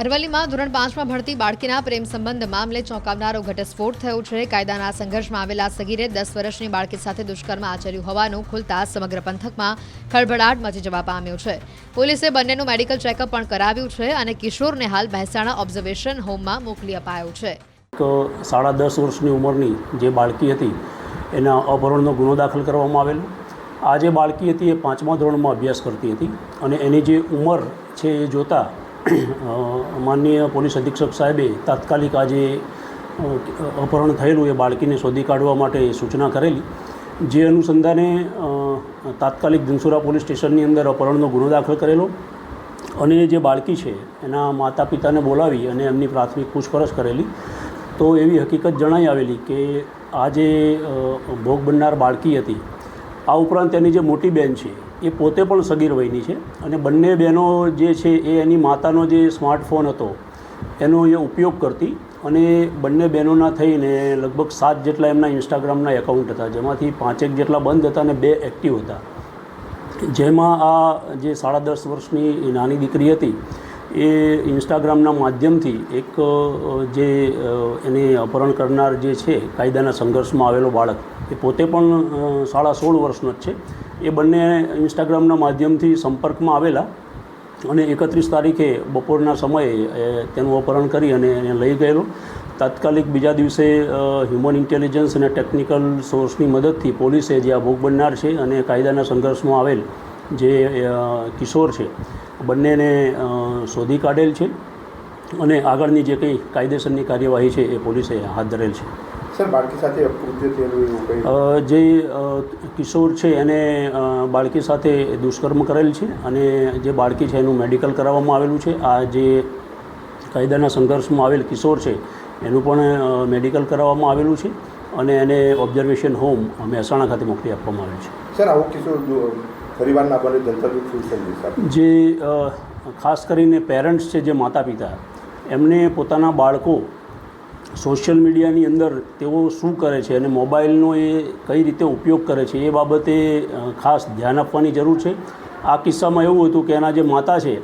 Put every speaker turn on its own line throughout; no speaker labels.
અરવલ્લીમાં ધોરણ પાંચમાં ભણતી બાળકીના પ્રેમ સંબંધ મામલે ચોંકાવનારો ઘટસ્ફોટ થયો છે. કાયદાના સંઘર્ષમાં આવેલા સગીરે દસ વર્ષની બાળકી સાથે દુષ્કર્મ આચર્યું હોવાનું ખુલતા સમગ્ર પંથકમાં ખળભળાટ મચી જવા પામ્યો છે. પોલીસે બંનેનું મેડિકલ ચેકઅપ પણ કરાવ્યું છે અને કિશોરને હાલ મહેસાણા ઓબ્ઝર્વેશન હોમમાં મોકલી અપાયો છે.
તો સાડા દસ વર્ષની ઉંમરની જે બાળકી હતી, એના અપહરણનો ગુનો દાખલ કરવામાં આવેલો. આ જે બાળકી હતી એ પાંચમા ધોરણમાં અભ્યાસ કરતી હતી અને એની જે ઉંમર છે એ જોતાં માનનીય પોલીસ અધિક્ષક સાહેબે તાત્કાલિક આ જે અપહરણ થયેલું એ બાળકીને શોધી કાઢવા માટે સૂચના કરેલી. જે અનુસંધાને તાત્કાલિક ધનસુરા પોલીસ સ્ટેશનની અંદર અપહરણનો ગુનો દાખલ કરેલો અને જે બાળકી છે, એના માતા પિતાને બોલાવી અને એમની પ્રાથમિક પૂછપરછ કરેલી, તો એવી હકીકત જણાઈ આવેલી કે આ જે ભોગ બનનાર બાળકી હતી, આ ઉપરાંત એની જે મોટી બેન છે એ પોતે પણ સગીર વયની છે. અને બંને બહેનો જે છે એ એની માતાનો જે સ્માર્ટફોન હતો, એનો એ ઉપયોગ કરતી અને બંને બહેનોના થઈને લગભગ સાત જેટલા એમના ઇન્સ્ટાગ્રામના એકાઉન્ટ હતા, જેમાંથી પાંચેક જેટલા બંધ હતા અને બે એક્ટિવ હતા. જેમાં આ જે સાડા દસ વર્ષની નાની દીકરી હતી, એ ઇન્સ્ટાગ્રામના માધ્યમથી એક જે એને અપહરણ કરનાર જે છે, કાયદાના સંઘર્ષમાં આવેલો બાળક, એ પોતે પણ સાડા સોળ વર્ષનો જ છે. એ બંને ઇન્સ્ટાગ્રામના માધ્યમથી સંપર્કમાં આવેલા અને એકત્રીસ તારીખે બપોરના સમયે તેનું અપહરણ કરી અને એને લઈ ગયેલો. તાત્કાલિક બીજા દિવસે હ્યુમન ઇન્ટેલિજન્સ અને ટેકનિકલ સોર્સની મદદથી પોલીસે જે આ ભોગ બનનાર છે અને કાયદાના સંઘર્ષમાં આવેલ જે કિશોર છે, બંનેને શોધી કાઢેલ છે અને આગળની જે કંઈ કાયદેસરની કાર્યવાહી છે એ પોલીસે હાથ ધરેલ છે.
સર બાળકી સાથે અકૃત્ય થયેલું એવું કંઈ?
જે કિશોર છે એને બાળકી સાથે દુષ્કર્મ કરેલ છે અને જે બાળકી છે એનું મેડિકલ કરાવવામાં આવેલું છે. આ જે કાયદાના સંઘર્ષમાં આવેલ કિશોર છે એનું પણ મેડિકલ કરાવવામાં આવેલું છે અને એને ઓબ્ઝર્વેશન હોમ મહેસાણા ખાતે મોકલી આપવામાં આવેલ છે.
સર આવો કિશોર પરિવારના જનતા
જે ખાસ કરીને પેરેન્ટ્સ છે જે માતા પિતા એમને પોતાના બાળકો સોશિયલ મીડિયાની અંદર તેઓ શું કરે છે અને મોબાઈલનો એ કઈ રીતે ઉપયોગ કરે છે એ બાબતે ખાસ ધ્યાન આપવાની જરૂર છે. આ કિસ્સામાં એવું હતું કે એના જે માતા છે,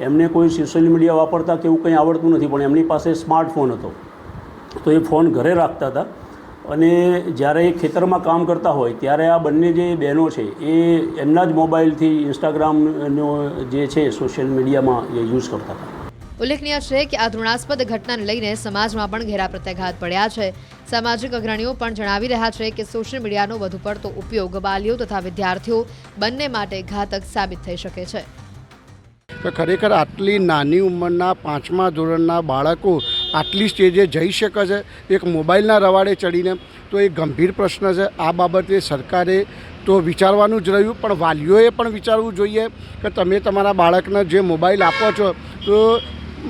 એમને કોઈ સોશિયલ મીડિયા વાપરતા કે એવું કંઈ આવડતું નથી, પણ એમની પાસે સ્માર્ટફોન હતો. તો એ ફોન ઘરે રાખતા હતા અને જ્યારે એ ખેતરમાં કામ કરતા હોય, ત્યારે આ બંને જે બહેનો છે, એ એમના જ મોબાઈલથી ઇન્સ્ટાગ્રામનો જે છે, સોશિયલ મીડિયામાં એ યુઝ કરતા હતા.
ઉલ્લેખનીય છે કે આ ધૃણાસ્પદ ઘટનાને લઈને સમાજમાં પણ ઘેરા પ્રત્યાઘાત પડ્યા છે. સામાજિક અગ્રણીઓ પણ જણાવી રહ્યા છે કે સોશિયલ મીડિયાનો વધુ પડતો ઉપયોગ વાલીઓ તથા વિદ્યાર્થીઓ બંને માટે ઘાતક સાબિત થઈ શકે છે.
તો ખરેખર આટલી નાની ઉંમરના પાંચમા ધોરણના બાળકો આટલી સ્ટેજે જઈ શકે છે? એક મોબાઈલના રવાડે ચડીને તો એ ગંભીર પ્રશ્ન છે. આ બાબતે સરકારે તો વિચારવાનું જ રહ્યું, પણ વાલીઓએ પણ વિચારવું જોઈએ કે તમે તમારા બાળકને જે મોબાઈલ આપો છો, તો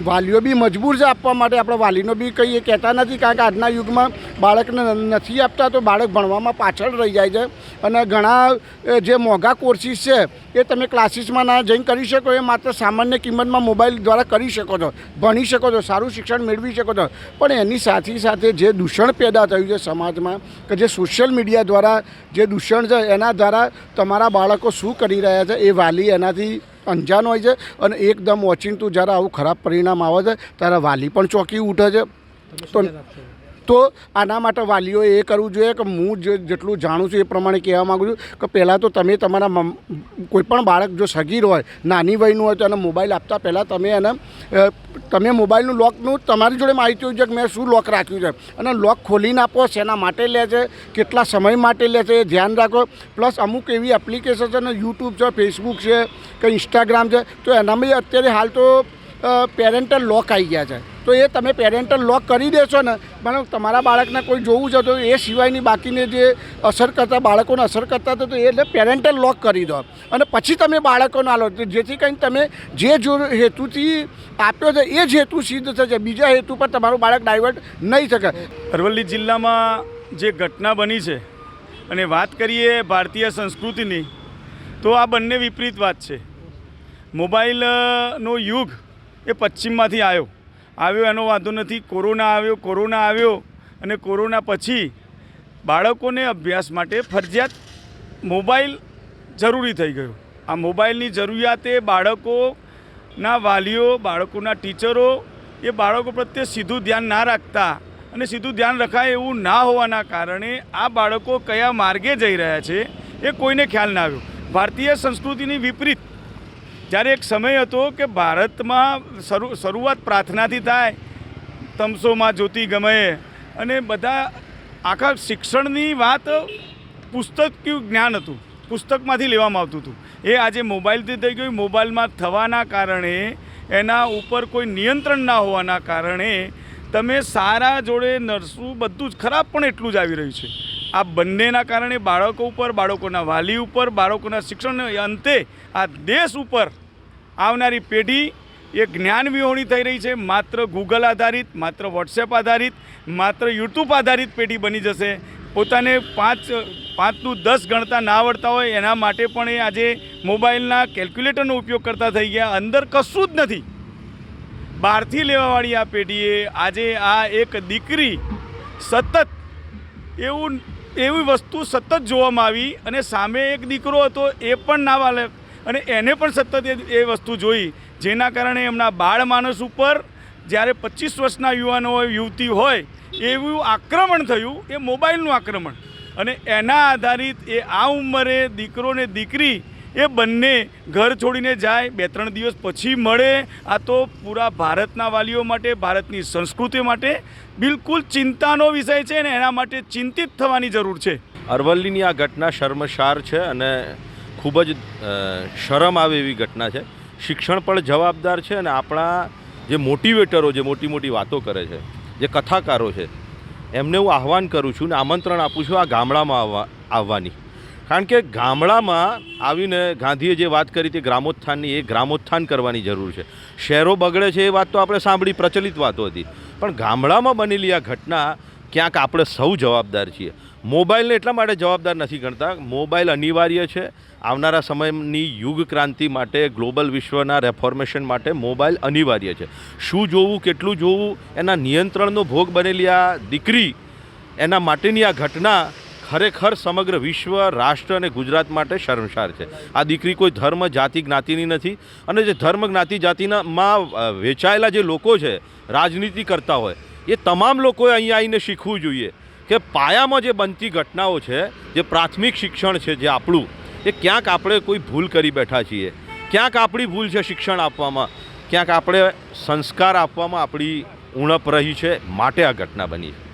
વાલીઓ બી મજબૂર છે આપવા માટે. આપણે વાલીનો બી કંઈ કહેતા નથી કારણ કે આજના યુગમાં બાળકને નથી આપતા તો બાળક ભણવામાં પાછળ રહી જાય છે. અને ઘણા જે મોંઘા કોર્સિસ છે, એ તમે ક્લાસીસમાં ના જઈને કરી શકો, એ માત્ર સામાન્ય કિંમતમાં મોબાઈલ દ્વારા કરી શકો છો, ભણી શકો છો, સારું શિક્ષણ મેળવી શકો છો. પણ એની સાથે સાથે જે દૂષણ પેદા થયું છે સમાજમાં, કે જે સોશિયલ મીડિયા દ્વારા જે દૂષણ છે, એના દ્વારા તમારા બાળકો શું કરી રહ્યા છે, એ વાલી એનાથી અંજાન હોય છે અને એકદમ ઓચિંતું જ્યારે આવું ખરાબ પરિણામ આવે છે, ત્યારે વાલી પણ ચોંકી ઉઠે છે. તો તો આના માટે વાલીઓએ એ કરવું જોઈએ કે હું જે જેટલું જાણું છું એ પ્રમાણે કહેવા માગું છું કે પહેલાં તો તમે તમારા મમ- કોઈ બાળક જો સગીર હોય, નાની વયનું હોય તો એને મોબાઈલ આપતા પહેલાં તમે એને તમે મોબાઈલનું લોકનું તમારી જોડે માહિતી હોય છે કે મેં શું લોક રાખ્યું છે. અને લોક ખોલીને આપો, શેના માટે લે છે, કેટલા સમય માટે લે છે એ ધ્યાન રાખો. પ્લસ અમુક એવી એપ્લિકેશન છે ને, યુટ્યુબ છે ફેસબુક છે, કે ઇન્સ્ટાગ્રામ છે, તો એનામાં અત્યારે હાલ તો પેરેન્ટલ લોક આવી ગયા છે. તો એ તમે પેરેન્ટલ લોક કરી દેશો ને. પણ તમારા બાળકને કોઈ જોવું છે તો એ સિવાયની બાકીને જે અસર કરતા, બાળકોને અસર કરતા હતા તો એ એટલે પેરેન્ટલ લોક કરી દો. અને પછી તમે બાળકોને આલો. જેથી કરીને તમે જે જો હેતુથી આપ્યો છે, એ જ હેતુ સિદ્ધ થશે. બીજા હેતુ પર તમારું બાળક ડાયવર્ટ નહીં શકે.
અરવલ્લી જિલ્લામાં જે ઘટના બની છે, અને વાત કરીએ ભારતીય સંસ્કૃતિની, તો આ બંને વિપરીત વાત છે. મોબાઈલનો યુગ એ પશ્ચિમમાંથી આવ્યો. આવ્યો, એનો વાંધો નથી. કોરોના આવ્યો કોરોના આવ્યો અને કોરોના પછી બાળકોને અભ્યાસ માટે ફરજિયાત મોબાઈલ જરૂરી થઈ ગયો. આ મોબાઈલની જરૂરિયાતે બાળકોના વાલીઓ, બાળકોના ટીચરો એ બાળકો પ્રત્યે સીધું ધ્યાન ના રાખતા અને સીધું ધ્યાન રખાય એવું ના હોવાના કારણે આ બાળકો કયા માર્ગે જઈ રહ્યા છે એ કોઈને ખ્યાલ ના આવ્યો. ભારતીય સંસ્કૃતિની વિપરીત જ્યારે એક સમય હતો કે ભારતમાં શરૂ, શરૂઆત પ્રાર્થનાથી થાય, તમસોમાં જ્યોતિ ગમે. અને બધા આખા શિક્ષણની વાત પુસ્તકયું જ્ઞાન હતું, પુસ્તકમાંથી લેવામાં આવતું હતું. એ આજે મોબાઈલથી થઈ ગયું. મોબાઈલમાં થવાના કારણે, એના ઉપર કોઈ નિયંત્રણ ના હોવાના કારણે, તમે સારા જોડે નરસું બધું જ ખરાબ પણ એટલું જ આવી રહ્યું છે. આ બંનેના કારણે બાળકો ઉપર, બાળકોના વાલી ઉપર, બાળકોના શિક્ષણ અંતે આ દેશ ઉપર આવનારી પેઢી એ જ્ઞાન વિહોણી થઈ રહી છે. માત્ર ગૂગલ આધારિત, માત્ર વોટ્સએપ આધારિત, માત્ર યુટ્યુબ આધારિત પેઢી બની જશે. પોતાને પાંચ, પાંચનું દસ ગણતા ના આવડતા હોય એના માટે પણ એ આજે મોબાઈલના કેલ્ક્યુલેટરનો ઉપયોગ કરતા થઈ ગયા. અંદર કશું જ નથી. બહારથી લેવાવાળી આ પેઢીએ આજે આ એક દીકરી સતત એવું, એવી વસ્તુ સતત જોવામાં આવી અને સામે એક દીકરો હતો, એ પણ નાવાલક અને એને પણ સતત એ વસ્તુ જોઈ, જેના કારણે એમના બાળ માણસ ઉપર જ્યારે પચીસ વર્ષના યુવાનો હોય, યુવતી હોય, એવું આક્રમણ થયું, એ મોબાઈલનું આક્રમણ. અને એના આધારિત એ આ ઉંમરે દીકરો ને દીકરી, એ બંને ઘર છોડીને જાય, બે ત્રણ દિવસ પછી મળે, આ તો પૂરા ભારતના વાલીઓ માટે, ભારતની સંસ્કૃતિ માટે બિલકુલ ચિંતાનો વિષય છે ને એના માટે ચિંતિત થવાની જરૂર છે.
અરવલ્લીની આ ઘટના શર્મસાર છે અને ખૂબ જ શરમ આવે એવી ઘટના છે. શિક્ષણ પણ જવાબદાર છે અને આપણા જે મોટિવેટરો જે મોટી મોટી વાતો કરે છે, જે કથાકારો છે, એમને હું આહવાન કરું છું ને આમંત્રણ આપું છું આ ગામડામાં આવવા, આવવાની. કારણ કે ગામડામાં આવીને ગાંધીએ જે વાત કરી હતી ગ્રામોત્થાનની, એ ગ્રામોત્થાન કરવાની જરૂર છે. શહેરો બગડે છે એ વાત તો આપણે સાંભળી, પ્રચલિત વાતો હતી. પણ ગામડામાં બનેલી આ ઘટના ક્યાંક આપણે સૌ જવાબદાર છીએ. મોબાઈલને એટલા માટે જવાબદાર નથી ગણતા. મોબાઈલ અનિવાર્ય છે. આવનારા સમયની યુગ ક્રાંતિ માટે, ગ્લોબલ વિશ્વના રેફોર્મેશન માટે મોબાઈલ અનિવાર્ય છે. શું જોવું, કેટલું જોવું, એના નિયંત્રણનો ભોગ બનેલી આ દીકરી, એના માટેની આ ઘટના ખરેખર સમગ્ર વિશ્વ, રાષ્ટ્ર અને ગુજરાત માટે શર્મસાર છે. આ દીકરી કોઈ ધર્મ, જાતિ, જ્ઞાતિની નથી અને જે ધર્મ, જ્ઞાતિ, જાતિના માં વેચાયેલા જે લોકો છે, રાજનીતિ કરતા હોય એ તમામ લોકોએ અહીંયા આવીને શીખવું જોઈએ કે પાયામાં જે બનતી ઘટનાઓ છે, જે પ્રાથમિક શિક્ષણ છે, જે આપણું, એ ક્યાંક આપણે કોઈ ભૂલ કરી બેઠા છીએ. ક્યાંક આપણી ભૂલ છે શિક્ષણ આપવામાં. ક્યાંક આપણે સંસ્કાર આપવામાં આપણી ઉણપ રહી છે. માટે આ ઘટના બની છે.